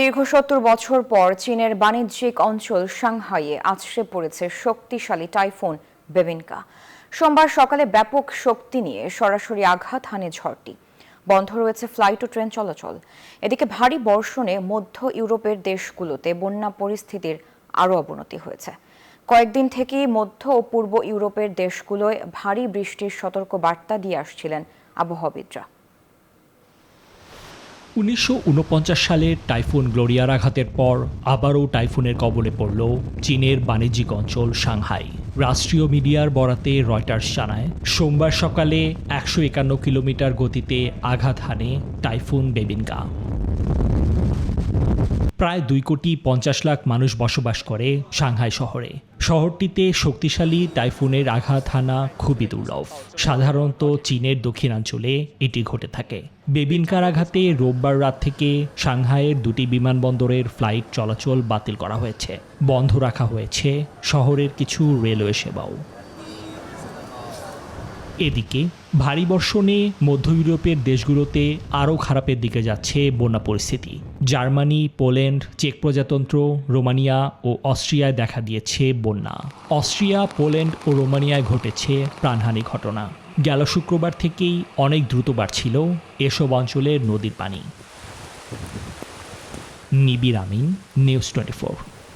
দীর্ঘ সত্তর বছর পর চীনের বাণিজ্যিক অঞ্চল সাংহাইয়ে আছড়ে পড়েছে শক্তিশালী টাইফুন বেবিনকা। সোমবার সকালে ব্যাপক শক্তি নিয়ে সরাসরি আঘাত হানে ঝড়টি। বন্ধ রয়েছে ফ্লাইট ও ট্রেন চলাচল। এদিকে ভারী বর্ষণে মধ্য ইউরোপের দেশগুলোতে বন্যা পরিস্থিতির আরও অবনতি হয়েছে। কয়েকদিন থেকেই মধ্য ও পূর্ব ইউরোপের দেশগুলোয় ভারী বৃষ্টির সতর্ক বার্তা দিয়ে আসছিলেন আবহাওয়াবিদরা। উনিশশো সালে টাইফুন গ্লোরিয়ার আঘাতের পর আবারও টাইফুনের কবলে পড়ল চীনের বাণিজ্যিক অঞ্চল সাংহাই। রাষ্ট্রীয় মিডিয়ার বরাতে রয়টার্স জানায়, সোমবার সকালে একশো একান্ন কিলোমিটার গতিতে আঘাত হানে টাইফুন বেবিনগা। প্রায় দুই কোটি পঞ্চাশ লাখ মানুষ বসবাস করে সাংহাই শহরে। শহরটিতে শক্তিশালী টাইফুনের আঘাত হানা খুবই দুর্লভ। সাধারণত চীনের দক্ষিণাঞ্চলে এটি ঘটে থাকে। বেবিনকার আঘাতে রোববার রাত থেকে সাংহাইয়ের দুটি বিমানবন্দরের ফ্লাইট চলাচল বাতিল করা হয়েছে। বন্ধ রাখা হয়েছে শহরের কিছু রেলওয়ে সেবাও। এদিকে ভারী বর্ষণে মধ্য ইউরোপের দেশগুলোতে আরও খারাপের দিকে যাচ্ছে বন্যা পরিস্থিতি। জার্মানি, পোল্যান্ড, চেক প্রজাতন্ত্র, রোমানিয়া ও অস্ট্রিয়ায় দেখা দিয়েছে বন্যা। অস্ট্রিয়া, পোল্যান্ড ও রোমানিয়ায় ঘটেছে প্রাণহানি ঘটনা। গেল শুক্রবার থেকেই অনেক দ্রুত বাড়ছিল এসব অঞ্চলের নদীর পানি। নিবির আমিন, নিউজ টোয়েন্টি